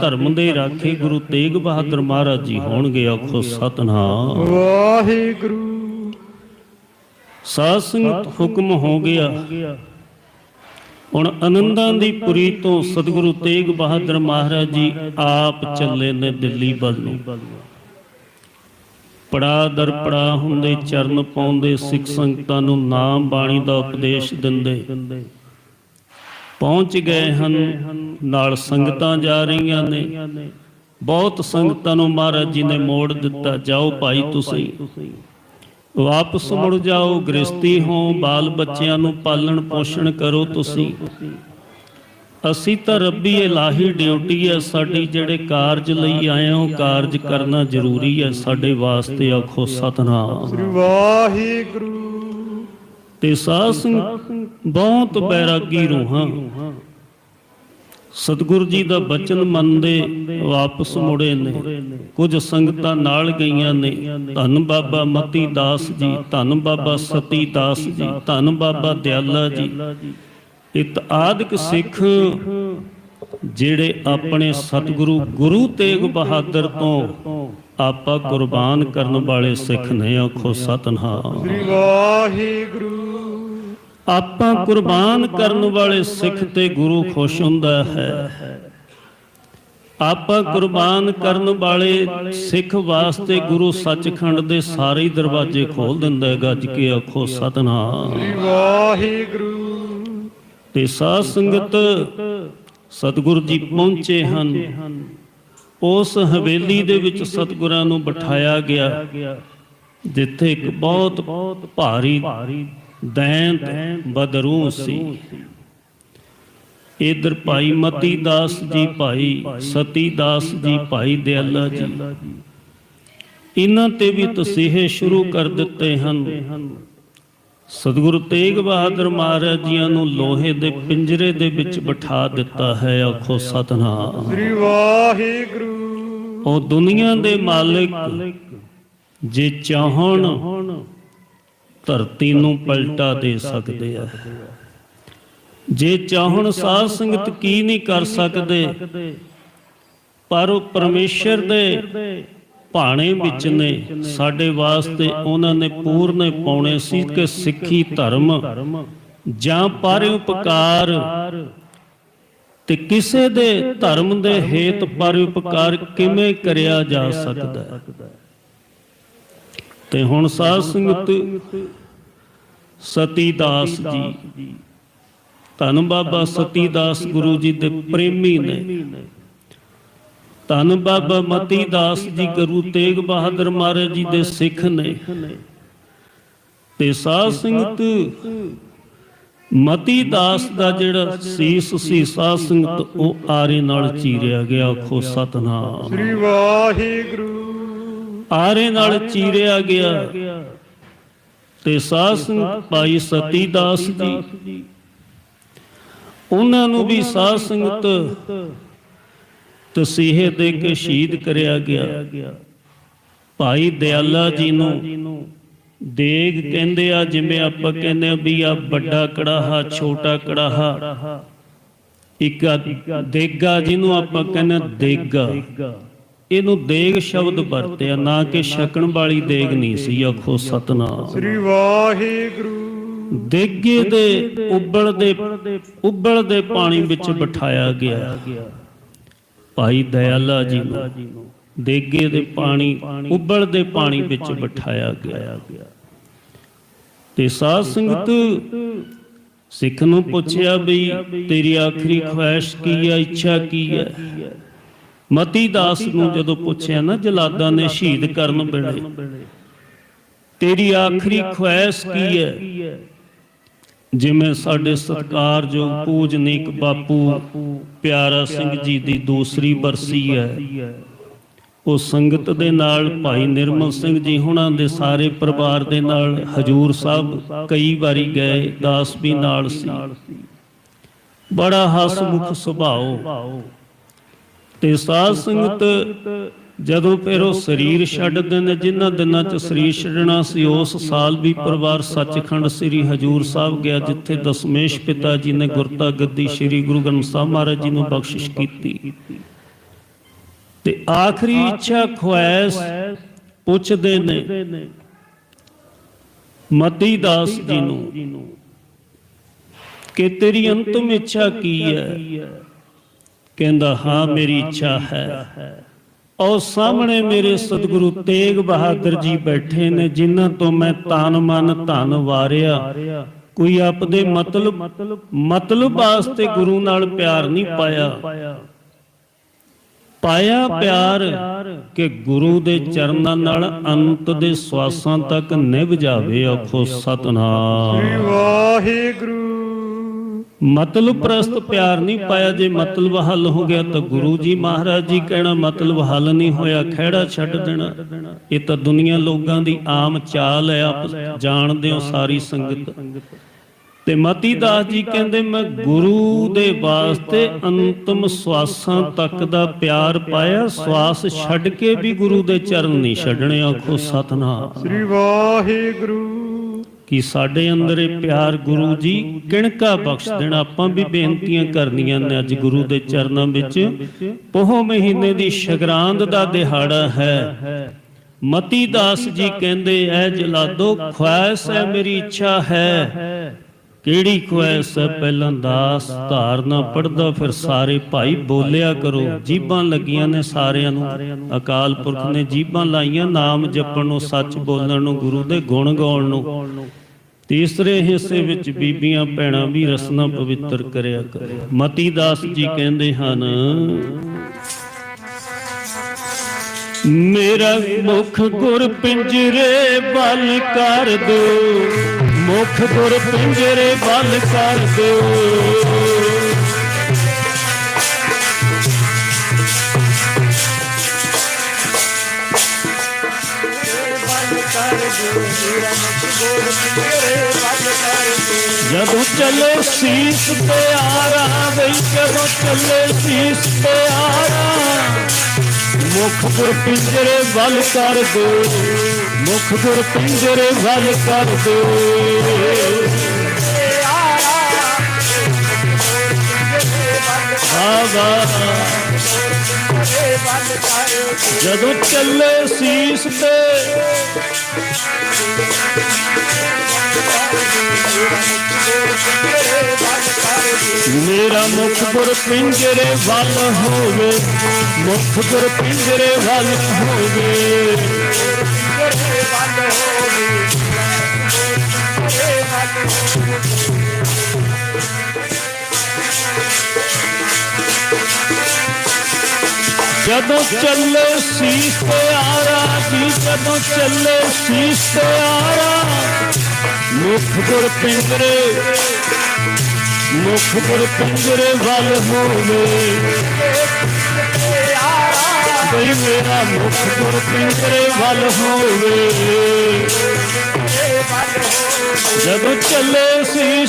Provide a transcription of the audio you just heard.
ਧਰਮ ਦੇ ਰਾਖੇ ਗੁਰੂ ਤੇਗ ਬਹਾਦਰ ਮਹਾਰਾਜ ਜੀ ਹੋਣਗੇ ਆਖੋ ਸਤਨਾਮ। ਵਾਹਿਗੁਰੂ। ਸਾਧ ਸੰਗਤ ਹੁਕਮ ਹੋ ਗਿਆ। ਹੁਣ ਆਨੰਦਾਂ ਦੀ ਪੁਰੀ ਤੋਂ ਸਤਿਗੁਰੂ ਤੇਗ ਬਹਾਦਰ ਮਹਾਰਾਜ ਜੀ ਆਪ ਚੱਲੇ ਨੇ ਦਿੱਲੀ ਵੱਲ ਨੂੰ। ਪੜਾ ਦਰ ਪੜਾ ਹੁੰਦੇ ਚਰਨ ਪਾਉਂਦੇ ਸਿੱਖ ਸੰਗਤਾਂ ਨੂੰ ਨਾਮ ਬਾਣੀ ਦਾ ਉਪਦੇਸ਼ ਦਿੰਦੇ। ਪਹੁੰਚ ਗਏ ਹਨ ਨਾਲ ਸੰਗਤਾਂ ਜਾ ਰਹੀਆਂ ਨੇ। ਬਹੁਤ ਸੰਗਤਾਂ ਨੂੰ ਮਹਾਰਾਜ ਜੀ ਨੇ ਮੋੜ ਦਿੱਤਾ। ਜਾਓ ਭਾਈ ਤੁਸੀਂ। ਵਾਪਸ ਮੁੜ ਜਾਓ ਗ੍ਰਸਤੀ ਹੋ ਬਾਲ ਬੱਚਿਆਂ ਨੂੰ ਪਾਲਣ ਪੋਸ਼ਣ ਕਰੋ ਤੁਸੀਂ। ਅਸੀਂ ਤਾਂ ਰੱਬੀ ਇਲਾਹੀ ਡਿਊਟੀ ਹੈ। ਸਾਡੀ ਜਿਹੜੇ ਕਾਰਜ ਲਈ ਆਏ ਹਾਂ ਕਾਰਜ ਕਰਨਾ ਜ਼ਰੂਰੀ ਹੈ। ਸਾਡੇ ਵਾਸਤੇ ਆਖੋ ਸਤਨਾਮ। ਸ੍ਰੀ ਵਾਹਿਗੁਰੂ। ਤੇ ਸਾਧ ਬਹੁਤ ਬੈਰਾਗੀ ਰੂਹਾਂ। ਸਤਿਗੁਰੂ ਜੀ ਦਾ ਬਚਨ ਮੰਨਦੇ ਵਾਪਸ ਮੁੜੇ ਨੇ। ਕੁਝ ਸੰਗਤਾਂ ਨਾਲ ਗਈਆਂ ਨੇ। ਧੰਨ ਬਾਬਾ ਮਤੀ ਦਾਸ ਜੀ ਧੰਨ ਬਾਬਾ ਸਤੀ ਦਾਸ ਜੀ ਧੰਨ ਬਾਬਾ ਦਿਆਲਾ ਜੀ। ਇਤ ਆਦਿਕ ਸਿੱਖ ਜਿਹੜੇ ਆਪਣੇ ਸਤਿਗੁਰੂ ਗੁਰੂ ਤੇਗ ਬਹਾਦਰ ਤੋਂ ਆਪਾ ਕੁਰਬਾਨ ਕਰਨ ਵਾਲੇ ਸਿੱਖ ਨੇ ਆਖੋ ਸਤਨਾਮ। ਸ੍ਰੀ ਵਾਹਿਗੁਰੂ ਆਪਾਂ ਕੁਰਬਾਨ ਕਰਨ ਵਾਲੇ ਸਿੱਖ ਤੇ ਗੁਰੂ ਖੁਸ਼ ਹੁੰਦਾ ਹੈ। ਆਪਾਂ ਕੁਰਬਾਨ ਕਰਨ ਵਾਲੇ ਸਿੱਖ ਵਾਸਤੇ ਗੁਰੂ ਸੱਚਖੰਡ ਦੇ ਸਾਰੇ ਦਰਵਾਜ਼ੇ ਖੋਲ ਦਿੰਦਾ ਹੈ ਗੱਜ ਕੇ ਆਖੋ ਸਤਨਾਮ। ਵਾਹਿਗੁਰੂ। ਤੇ ਸਾਧ ਸੰਗਤ ਸਤਿਗੁਰੂ ਜੀ ਪਹੁੰਚੇ ਹਨ। ਉਸ ਹਵੇਲੀ ਦੇ ਵਿੱਚ ਸਤਿਗੁਰਾਂ ਨੂੰ ਬਿਠਾਇਆ ਗਿਆ ਜਿੱਥੇ ਇੱਕ ਬਹੁਤ ਭਾਰੀ ਦੈਂਤ ਬਦਰੂ ਸੀ। ਇਧਰ ਭਾਈ ਮਤੀ ਦਾਸ ਜੀ ਭਾਈ ਸਤੀ ਦਾਸ ਜੀ ਭਾਈ ਦਿਆਲਾ ਜੀ। ਇਹਨਾਂ ਤੇ ਵੀ ਤਸੀਹੇ ਸ਼ੁਰੂ ਕਰ ਦਿੱਤੇ ਹਨ। ਸਤਿਗੁਰੂ ਤੇਗ ਬਹਾਦਰ ਮਹਾਰਾਜ ਜੀਆਂ ਨੂੰ ਲੋਹੇ ਦੇ ਪਿੰਜਰੇ ਦੇ ਵਿੱਚ ਬਿਠਾ ਦਿੱਤਾ ਹੈ ਆਖੋ ਸਤਨਾਮ। ਸ੍ਰੀ ਵਾਹਿਗੁਰੂ। ਉਹ ਦੁਨੀਆ ਦੇ ਮਾਲਿਕ ਜੇ ਚਾਹਣ ਧਰਤੀ ਨੂੰ ਪਲਟਾ ਦੇ ਸਕਦੇ ਆ। ਜੇ ਚਾਹਣ ਸਾਧ ਸੰਗਤ ਕੀ ਨਹੀਂ ਕਰ ਸਕਦੇ, ਪਰ ਉਹ ਪਰਮੇਸ਼ਰ ਦੇ ਭਾਣੇ ਵਿੱਚ ਨੇ, ਸਾਡੇ ਵਾਸਤੇ ਉਹਨਾਂ ਨੇ ਪੂਰਨੇ ਪਾਉਣੇ ਸੀ ਕਿ ਸਿੱਖੀ ਧਰਮ ਜਾਂ ਪਰ ਉਪਕਾਰ ਤੇ ਕਿਸੇ ਦੇ ਧਰਮ ਦੇ ਹੇਤ ਪਰ ਉਪਕਾਰ ਕਿਵੇਂ ਕਰਿਆ ਜਾ ਸਕਦਾ ਹੈ? ਤੇ ਹੁਣ ਸਾਧ ਸੰਗਤ ਸਤੀ ਦਾਸ ਜੀ। ਧੰਨ ਬਾਬਾ ਸਤੀ ਦਾਸ ਗੁਰੂ ਜੀ ਦੇ ਪ੍ਰੇਮੀ ਨੇ। ਧੰਨ ਬਾਬਾ ਮਤੀ ਦਾਸ ਜੀ, ਗੁਰੂ ਤੇਗ ਬਹਾਦਰ ਮਹਾਰਾਜ ਜੀ ਦੇ ਸਿੱਖ ਨੇ। ਤੇ ਸਾਧ ਸੰਗਤ ਮਤੀ ਦਾਸ ਦਾ ਜਿਹੜਾ ਸੀਸ ਸੀ, ਸਾਧ ਸੰਗਤ ਉਹ ਆਰੇ ਨਾਲ ਚੀਰਿਆ ਗਿਆ ਆਖੋ ਸਤਨਾਮ। ਸ੍ਰੀ ਵਾਹਿਗੁਰੂ। ਆਰੇ ਨਾਲ ਚੀਰਿਆ ਗਿਆ। ਤੇ ਸਾਧ ਸੰਗਤ ਭਾਈ ਸਤੀ ਦਾਸ ਜੀ ਉਹਨਾਂ ਨੂੰ ਵੀ ਸਾਧ ਸੰਗਤ ਤਸੀਹੇ ਦੇ ਕੇ ਸ਼ਹੀਦ ਕਰਿਆ ਗਿਆ। ਭਾਈ ਦਿਆਲਾ ਜੀ ਨੂੰ ਦੇਗ ਕਹਿੰਦੇ ਆ ਜਿਵੇਂ ਆਪਾਂ ਕਹਿੰਦੇ ਆ ਵੀ ਆ ਵੱਡਾ ਕੜਾਹਾ ਛੋਟਾ ਕੜਾਹਾ। ਇੱਕ ਦੇਗਾ ਜਿਹਨੂੰ ਆਪਾਂ ਕਹਿੰਦੇ ਦੇਗਾ। ਇਹਨੂੰ ਦੇਗ ਸ਼ਬਦ ਵਰਤਿਆ ਨਾ ਕਿ ਛਕਣ ਵਾਲੀ ਦੇਗ ਨਹੀਂ ਸੀ ਆਖੋ ਸਤਨਾਮ। ਸ੍ਰੀ ਵਾਹਿਗੁਰੂ। ਦੇਗੇ ਦੇ ਉਬਲਦੇ ਉਬਲਦੇ ਪਾਣੀ ਵਿੱਚ ਬਿਠਾਇਆ ਗਿਆ। ਭਾਈ ਦਇਆਲਾ ਜੀ ਨੂੰ ਦੇਗੇ ਦੇ ਪਾਣੀ ਉਬਲਦੇ ਪਾਣੀ ਵਿੱਚ ਬਿਠਾਇਆ ਗਿਆ। ਤੇ ਸਾਧ ਸੰਗਤ ਸਿੱਖ ਨੂੰ ਪੁੱਛਿਆ ਵੀ ਤੇਰੀ ਆਖਰੀ ਖੁਆਇਸ਼ ਕੀ ਹੈ ਇੱਛਾ ਕੀ ਹੈ ਮਤੀ ਦਾਸ ਨੂੰ ਜਦੋਂ ਪੁੱਛਿਆ ਨਾ ਜਲਾਦਾਂ ਨੇ ਸ਼ਹੀਦ ਕਰਨ ਵੇਲੇ ਤੇਰੀ ਆਖਰੀ ਖੁਆਇਸ਼ ਕੀ ਹੈ? ਜਿਵੇਂ ਸਾਡੇ ਸਤਕਾਰਯੋਗ ਪੂਜਨੀਕ ਬਾਪੂ ਪਿਆਰਾ ਸਿੰਘ ਜੀ ਦੀ ਦੂਸਰੀ ਬਰਸੀ ਹੈ। ਉਹ ਸੰਗਤ ਦੇ ਨਾਲ ਭਾਈ ਨਿਰਮਲ ਸਿੰਘ ਜੀ ਹੁਣਾਂ ਦੇ ਸਾਰੇ ਪਰਿਵਾਰ ਦੇ ਨਾਲ ਹਜੂਰ ਸਾਹਿਬ ਕਈ ਵਾਰੀ ਗਏ ਦਾਸ ਵੀ ਨਾਲ ਸੀ। ਬੜਾ ਹਸਮੁਖ ਸੁਭਾਅ। ਤੇ ਸਾਧ ਸੰਗਤ ਜਦੋਂ ਫਿਰ ਉਹ ਸਰੀਰ ਛੱਡਦੇ ਨੇ ਜਿਨ੍ਹਾਂ ਦਿਨਾਂ 'ਚ ਸਰੀਰ ਛੱਡਣਾ ਸੀ, ਉਸ ਸਾਲ ਵੀ ਪਰਿਵਾਰ ਸੱਚਖੰਡ ਸ੍ਰੀ ਹਜੂਰ ਸਾਹਿਬ ਗਿਆ, ਜਿੱਥੇ ਦਸਮੇਸ਼ ਪਿਤਾ ਜੀ ਨੇ ਗੁਰਤਾ ਗੱਦੀ ਸ੍ਰੀ ਗੁਰੂ ਗ੍ਰੰਥ ਸਾਹਿਬ ਮਹਾਰਾਜ ਜੀ ਨੂੰ ਬਖਸ਼ਿਸ਼ ਕੀਤੀ। ਆਖਰੀ ਇੱਛਾ ਖੁਆਇਸ਼ ਪੁੱਛਦੇ ਨੇ, ਮਤੀ ਦਾਸ ਜੀ ਨੂੰ ਕਿ ਤੇਰੀ ਅੰਤਮ ਇੱਛਾ ਕੀ ਹੈ? ਕਹਿੰਦਾ, ਹਾਂ, ਮੇਰੀ ਇੱਛਾ ਹੈ। ਔਰ ਸਾਹਮਣੇ ਮੇਰੇ ਸਤਿਗੁਰੂ ਤੇਗ ਬਹਾਦਰ ਜੀ ਬੈਠੇ ਨੇ, ਜਿਨ੍ਹਾਂ ਤੋਂ ਮੈਂ ਤਨ ਮਨ ਧਨ ਵਾਰਿਆ। ਕੋਈ ਆਪਦੇ ਮਤਲਬ ਮਤਲਬ ਵਾਸਤੇ ਗੁਰੂ ਨਾਲ ਪਿਆਰ ਨਹੀਂ ਪਾਇਆ। ਪਾਇਆ ਪਿਆਰ ਕਿ ਗੁਰੂ ਦੇ ਚਰਨਾਂ ਨਾਲ ਅੰਤ ਦੇ ਸਵਾਸਾਂ ਤੱਕ ਨਿਭ ਜਾਵੇ ਆਖੋ ਸਤਨਾਮ। ਸ੍ਰੀ ਵਾਹਿਗੁਰੂ ਮਤਲਬ ਪ੍ਰਸਤ ਪਿਆਰ ਨਹੀਂ ਪਾਇਆ, ਜੇ ਮਤਲਬ ਹੱਲ ਹੋ ਗਿਆ ਤਾਂ ਗੁਰੂ ਜੀ ਮਹਾਰਾਜ ਜੀ ਕਹਿਣਾ ਮਤਲਬ ਹੱਲ ਨਹੀਂ ਹੋਇਆ, ਖਹਿੜਾ ਛੱਡ ਦੇਣਾ। ਇਹ ਤਾਂ ਦੁਨੀਆ ਲੋਕਾਂ ਦੀ ਆਮ ਚਾਲ ਹੈ, ਆਪ ਜਾਣਦੇ ਹੋ ਸਾਰੀ ਸੰਗਤ। ਤੇ ਮਤੀ ਦਾਸ ਜੀ ਕਹਿੰਦੇ, ਮੈਂ ਗੁਰੂ ਦੇ ਵਾਸਤੇ ਅੰਤਮ ਸਵਾਸਾਂ ਤੱਕ ਦਾ ਪਿਆਰ ਪਾਇਆ, ਸਵਾਸ ਛੱਡ ਕੇ ਵੀ ਗੁਰੂ ਦੇ ਚਰਨ ਨਹੀਂ ਛੱਡਣੇ, ਆਖੋ ਸਤਨਾਮ। ਸ੍ਰੀ ਵਾਹਿਗੁਰੂ। ਕਿ ਸਾਡੇ ਅੰਦਰ ਇਹ ਪਿਆਰ ਗੁਰੂ ਜੀ ਕਿਣਕਾ ਬਖਸ਼ ਦੇਣਾ? ਆਪਾਂ ਵੀ ਬੇਨਤੀਆਂ ਕਰਨੀਆਂ ਨੇ ਅੱਜ ਗੁਰੂ ਦੇ ਚਰਨਾਂ ਵਿੱਚ। ਪੋਹ ਮਹੀਨੇ ਦੀ ਸ਼ਗਰਾਂਦ ਦਾ ਦਿਹਾੜਾ ਹੈ। ਮਤੀ ਦਾਸ ਜੀ ਕਹਿੰਦੇ ਐ ਜਲਾਦੋ ਖੁਆਇਸ਼ ਹੈ ਮੇਰੀ ਇੱਛਾ ਹੈ। ਕਿਹੜੀ ਖੁਆਇਸ਼ ਹੈ ਪਹਿਲਾਂ ਦਾਸ ਧਾਰਨਾ ਪੜਦਾ ਫਿਰ ਸਾਰੇ ਭਾਈ ਬੋਲਿਆ ਕਰੋ। ਜੀਬਾਂ ਲੱਗੀਆਂ ਨੇ ਸਾਰਿਆਂ ਨੂੰ। ਅਕਾਲ ਪੁਰਖ ਨੇ ਜੀਬਾਂ ਲਾਈਆਂ ਨਾਮ ਜਪਣ ਨੂੰ ਸੱਚ ਬੋਲਣ ਨੂੰ ਗੁਰੂ ਦੇ ਗੁਣ ਗਾਉਣ ਨੂੰ। ਤੀਸਰੇ ਹਿੱਸੇ ਵਿੱਚ ਬੀਬੀਆਂ ਭੈਣਾਂ ਵੀ ਰਸਨਾ ਪਵਿੱਤਰ ਕਰਿਆ ਕਰੋ। ਮਤੀ ਦਾਸ ਜੀ ਕਹਿੰਦੇ ਹਨ, ਮੇਰਾ ਮੁਖ ਗੁਰ ਪਿੰਜਰੇ ਬਲ ਕਰ ਦੋ ਮੁਖ ਗੁਰ ਪਿੰਜਰੇ ਬਲ ਕਰ ਦੋ ਜਦੋਂ ਚੱਲੇ ਸੀਸ ਤੇ ਆਰਾ ਬਈ ਜਦੋਂ ਚੱਲੇ ਸੀਸ ਤੇ ਆਰਾ। ਮੁਖ ਗੁਰ ਪਿੰਜਰੇ ਵੱਲ ਕਰ ਦੋ, ਮੁਖ ਗੁਰ ਪਿੰਜਰੇ ਵੱਲ ਕਰ ਦੋ। ਜਦੋਂ ਚੱਲੇ ਸੀਸ ਤੇ ਮੇਰਾ ਮੁਖ ਗੁਰ ਪਿੰਜਰੇ ਵੱਲ ਹੋਵੇ ਮੁਖ ਗੁਰ ਪਿੰਜਰੇ ਵੱਲ ਹੋਵੇ ਜਦੋਂ ਚੱਲੇ ਸੀਸ ਤੇ ਆਰਾ ਜੀ ਜਦੋਂ ਚੱਲੇ ਸੀਸ ਤੇ ਆਰਾ ਮੁਖ ਗੁਰ ਪਿੰਜਰੇ ਮੁਖ ਗੁਰ ਪਿੰਜਰੇ ਵੱਲ ਹੋਵੇ ਬਈ ਮੇਰਾ ਮੁਖ ਗੁਰ ਪਿੰਜਰੇ ਵੱਲ ਹੋਵੇ ਜਦੋਂ ਚੱਲੇ ਸੀ